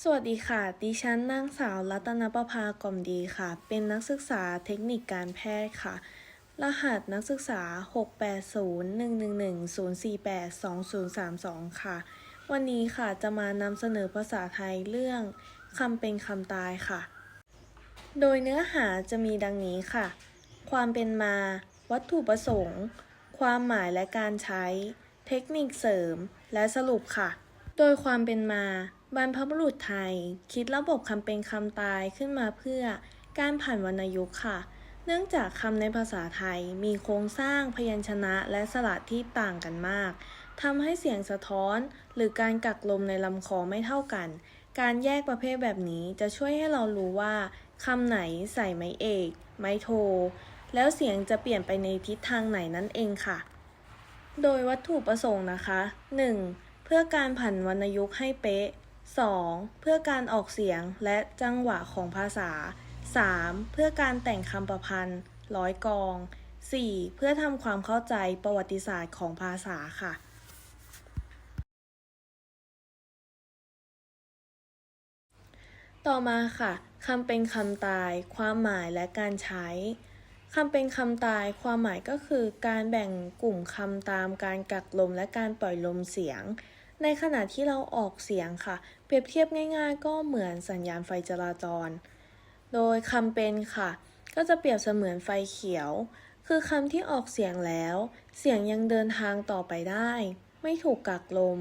สวัสดีค่ะ ดิฉันนางสาวรัตนประภากล่อมดีค่ะ เป็นนักศึกษาเทคนิคการแพทย์ค่ะ รหัสนักศึกษา 680-111-048-2032 ค่ะ วันนี้ค่ะจะมานำเสนอภาษาไทยเรื่องคำเป็นคำตายค่ะ โดยเนื้อหาจะมีดังนี้ค่ะ ความเป็นมา วัตถุประสงค์ ความหมายและการใช้ เทคนิคเสริม และสรุปค่ะ โดยความเป็นมา บรรพบุรุษไทย คิดระบบคำเป็นคำตายขึ้นมาเพื่อการผ่านวรรณยุกต์ค่ะ เนื่องจากคำในภาษาไทยมีโครงสร้างพยัญชนะและสระที่ต่างกันมากทำให้เสียงสะท้อน หรือการกักลมในลำคอไม่เท่ากัน การแยกประเภทแบบนี้จะช่วยให้เรารู้ว่าคำไหนใส่ไม้เอก ไม้โท แล้วเสียงจะเปลี่ยนไปในทิศทางไหนนั่นเองค่ะ โดยวัตถุประสงค์นะคะ 1. เพื่อการผันวรรณยุกต์ให้เป๊ะ 2. เพื่อการออกเสียงและจังหวะของภาษา 3. เพื่อการแต่งคำประพันธ์ ร้อยกอง 4. เพื่อทำความเข้าใจประวัติศาสตร์ของภาษาค่ะต่อมาค่ะคำเป็นคำตาย ความหมายและการใช้คำเป็นคำตาย ความหมายก็คือการแบ่งกลุ่มคำตามการกักลมและการปล่อยลมเสียง ในขณะที่เราออกเสียงค่ะ เปรียบเทียบง่าย ๆ ก็เหมือนสัญญาณไฟจราจร โดยคำเป็นค่ะ ก็จะเปรียบเสมือนไฟเขียว คือคำที่ออกเสียงแล้ว เสียงยังเดินทางต่อไปได้ ไม่ถูกกักลม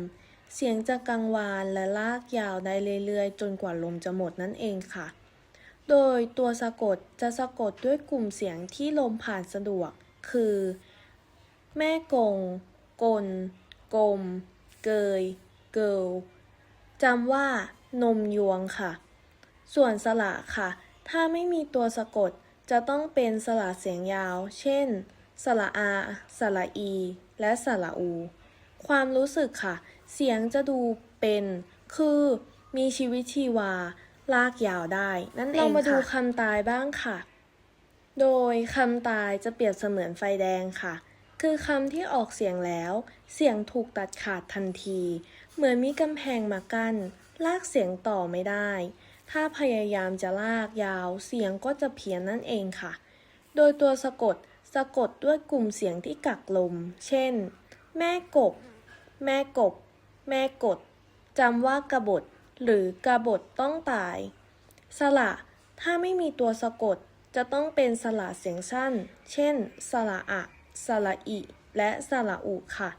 เสียงจะกังวานและลากยาวได้เรื่อยๆ จนกว่าลมจะหมดนั่นเองค่ะ โดยตัวสะกดจะสะกดด้วยกลุ่มเสียงที่ลมผ่านสะดวก คือ แม่กง กล กลม เกย เกิลจำว่านมยวงค่ะ ส่วนสระค่ะ ถ้าไม่มีตัวสะกดจะต้องเป็นสระเสียงยาว เช่น สระอา สระอี และสระอู ความรู้สึกค่ะ เสียงจะดูเป็น คือมีชีวิตชีวา ลากยาวได้ นั่นเองค่ะ เรามาดูคำตายบ้างค่ะ โดยคำตายจะเปรียบเสมือนไฟแดงค่ะ คือคำที่ออกเสียงแล้ว เสียงถูกตัดขาดทันที เหมือนมีกำแพงมากั้น ลากเสียงต่อไม่ได้ ถ้าพยายามจะลากยาว เสียงก็จะเพี้ยนนั่นเองค่ะ โดยตัวสะกดสะกดด้วยกลุ่มเสียงที่กักลม เช่น แม่กบ แม่กบ แม่กดจำว่ากระบฏหรือกระบฏต้องตาย สระ ถ้าไม่มีตัวสะกดจะต้องเป็นสระเสียงสั้น เช่น สระอะ สระอิ และสระอุค่ะ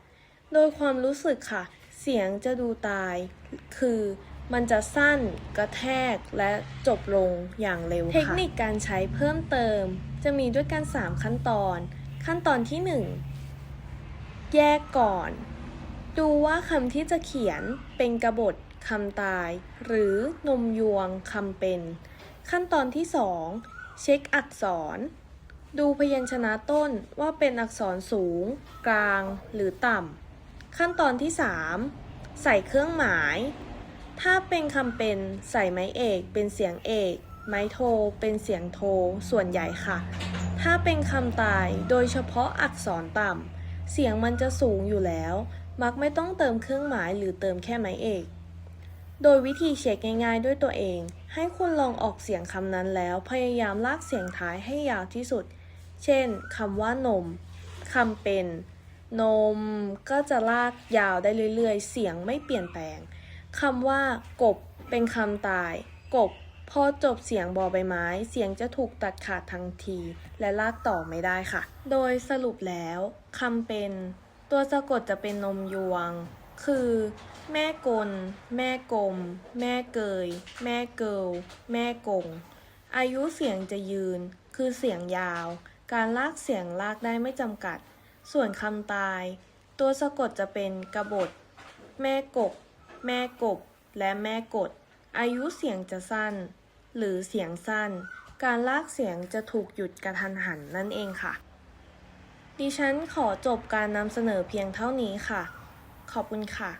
โดยความรู้สึกค่ะ เสียงจะดูตาย คือมันจะสั้น กระแทก และจบลงอย่างเร็วค่ะ เทคนิคการใช้เพิ่มเติม จะมีด้วยกัน 3 ขั้นตอน ขั้นตอนที่ 1 แยกก่อน ดูว่าคำที่จะเขียนเป็นกระบฏคำตาย หรือนมยวงคำเป็น ขั้นตอนที่ 2 เช็คอักษร ดูพยัญชนะต้นว่าเป็นอักษรสูง กลาง หรือต่ำ ขั้นตอนที่ 3 ใส่เครื่องหมาย ถ้าเป็นคำเป็นใส่ไม้เอก เป็นเสียงเอก ไม้โท เป็นเสียงโท ส่วนใหญ่ค่ะ ถ้าเป็นคำตายโดยเฉพาะอักษรต่ำ เสียงมันจะสูงอยู่แล้ว มักไม่ต้องเติมเครื่องหมายหรือเติมแค่ไม้เอก โดยวิธีเช็คง่ายๆด้วยตัวเอง ให้คุณลองออกเสียงคำนั้นแล้ว พยายามลากเสียงท้ายให้ยาวที่สุด เช่นคำว่านมคำเป็น นมก็จะลากยาวได้เรื่อยๆ เสียงไม่เปลี่ยนแปลงคำว่ากบเป็นคำตาย กบพอจบเสียงบอใบไม้ เสียงจะถูกตัดขาดทันที และลากต่อไม่ได้ค่ะ โดยสรุปแล้วคำเป็น ตัวสะกดจะเป็นนมยวง คือ แม่กล แม่กลม แม่เกย แม่เกิลแม่กง อายุเสียงจะยืน คือเสียงยาว การลากเสียงลากได้ไม่จำกัด ส่วนคำตาย ตัวสะกดจะเป็นกระบฏแม่กบ แม่กบ และแม่กด อายุเสียงจะสั้น หรือเสียงสั้น การลากเสียงจะถูกหยุดกระทันหันนั่นเองค่ะ ดิฉันขอจบการนำเสนอเพียงเท่านี้ค่ะ ขอบคุณค่ะ